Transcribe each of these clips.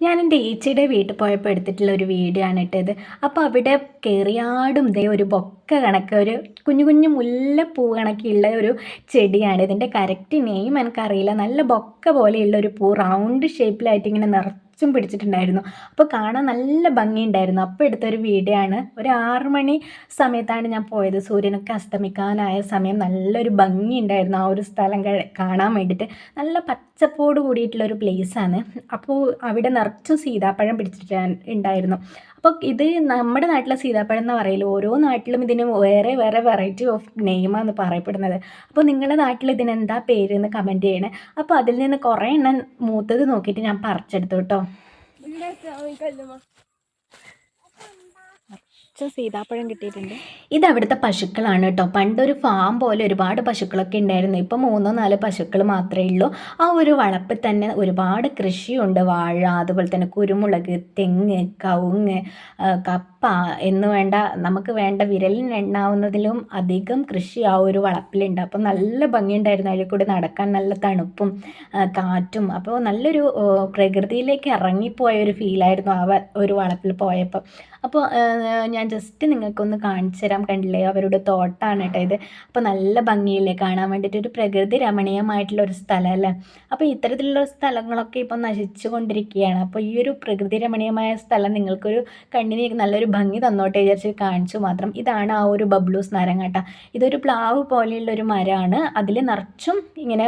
ഞാൻ എന്റെ ഏച്ചിയുടെ വീട്ടിൽ പോയപ്പോൾ എടുത്തിട്ടുള്ള ഒരു വീഡിയോ ആണ് ഇട്ടത്. അപ്പോൾ അവിടെ കയറിയാടും ദേ ഒരു ബൊക്ക കണക്ക് ഒരു കുഞ്ഞു കുഞ്ഞു മുല്ലപ്പൂ കണക്കുള്ള ഒരു ചെടിയാണ്. ഇതിന്റെ കറക്റ്റ് നെയിം എനിക്കറിയില്ല. നല്ല ബൊക്ക പോലെയുള്ള ഒരു പൂ റൗണ്ട് ഷേപ്പിലായിട്ട് ഇങ്ങനെ നിറച്ചും പിടിച്ചിട്ടുണ്ടായിരുന്നു. അപ്പോൾ കാണാൻ നല്ല ഭംഗിയുണ്ടായിരുന്നു. അപ്പോൾ എടുത്തൊരു വീഡിയോ ആണ് ഒരു ആറ് മണി സമയത്താണ് ഞാൻ പോയത്. സൂര്യനൊക്കെ അസ്തമിക്കാനായ സമയം. നല്ലൊരു ഭംഗിയുണ്ടായിരുന്നു ആ ഒരു സ്ഥലം കാണാൻ വേണ്ടിയിട്ട് നല്ല പച്ചപ്പോട് കൂടിയിട്ടുള്ള ഒരു ആണ് അപ്പോൾ അവിടെ നിറച്ചും സീതാപ്പഴം പിടിച്ചിട്ട് ഉണ്ടായിരുന്നു. അപ്പോൾ ഇത് നമ്മുടെ നാട്ടിലെ സീതാപ്പഴം എന്ന് പറയില്ല ഓരോ നാട്ടിലും ഇതിന് വേറെ വേറെ വെറൈറ്റി ഓഫ് നെയിമാണ് പറയപ്പെടുന്നത്. അപ്പോൾ നിങ്ങളുടെ നാട്ടിൽ ഇതിന് എന്താ പേര് എന്ന് കമന്റ് ചെയ്യണേ. അപ്പോൾ അതിൽ നിന്ന് കുറേ എണ്ണം മൂത്തത് നോക്കിയിട്ട് ഞാൻ പറിച്ചെടുത്തു കേട്ടോ. Gracias, me encanta. കുറച്ച് സീതാപ്പഴം കിട്ടിയിട്ടുണ്ട്. ഇത് അവിടുത്തെ പശുക്കളാണ് കേട്ടോ. പണ്ടൊരു ഫാം പോലെ ഒരുപാട് പശുക്കളൊക്കെ ഉണ്ടായിരുന്നു. ഇപ്പോൾ മൂന്നോ നാലോ പശുക്കൾ മാത്രമേ ഉള്ളൂ. ആ ഒരു വളപ്പിൽ തന്നെ ഒരുപാട് കൃഷിയുണ്ട്. വാഴ അതുപോലെ തന്നെ കുരുമുളക് തെങ്ങ് കവുങ്ങ് കപ്പ എന്ന് വേണ്ട നമുക്ക് വേണ്ട വിരലിന് എണ്ണാവുന്നതിലും അധികം കൃഷി ആ ഒരു വളപ്പിലുണ്ട്. അപ്പോൾ നല്ല ഭംഗിയുണ്ടായിരുന്നു. അതിൽ കൂടി നടക്കാൻ നല്ല തണുപ്പും കാറ്റും. അപ്പോൾ നല്ലൊരു പ്രകൃതിയിലേക്ക് ഇറങ്ങിപ്പോയ ഒരു ഫീലായിരുന്നു ആ ഒരു വളപ്പിൽ പോയപ്പോൾ അപ്പോൾ ഞാൻ ജസ്റ്റ് നിങ്ങൾക്കൊന്ന് കാണിച്ചു തരാം കണ്ടില്ലേ? അവരുടെ തോട്ടാണ് കേട്ടോ ഇത്. അപ്പോൾ നല്ല ഭംഗിയില്ലേ? കാണാൻ വേണ്ടിയിട്ട് ഒരു പ്രകൃതി രമണീയമായിട്ടുള്ള ഒരു സ്ഥലം അല്ലേ? അപ്പോൾ ഇത്തരത്തിലുള്ള സ്ഥലങ്ങളൊക്കെ ഇപ്പോൾ നശിച്ചു കൊണ്ടിരിക്കുകയാണ്. അപ്പോൾ ഈ ഒരു പ്രകൃതി രമണീയമായ സ്ഥലം നിങ്ങൾക്കൊരു കണ്ണിന് നല്ലൊരു ഭംഗി തന്നോട്ടെ വിചാരിച്ച് കാണിച്ചു മാത്രം. ഇതാണ് ആ ഒരു ബബ്ലൂസ് നാരങ്ങാട്ട ഇതൊരു പ്ലാവ് പോലെയുള്ള ഒരു മരമാണ്. അതിൽ നിറച്ചും ഇങ്ങനെ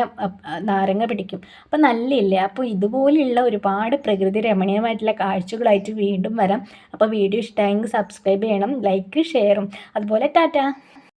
നാരങ്ങ പിടിക്കും. അപ്പോൾ നല്ലില്ലേ അപ്പോൾ ഇതുപോലെയുള്ള ഒരുപാട് പ്രകൃതി രമണീയമായിട്ടുള്ള കാഴ്ചകളായിട്ട് വീണ്ടും വരാം. അപ്പോൾ വീഡിയോ ഇഷ്ടമായെങ്കിൽ സബ്സ്ക്രൈബ് ചെയ്യണം ലൈക്ക് ഷെയറും അതുപോലെ ടാറ്റ.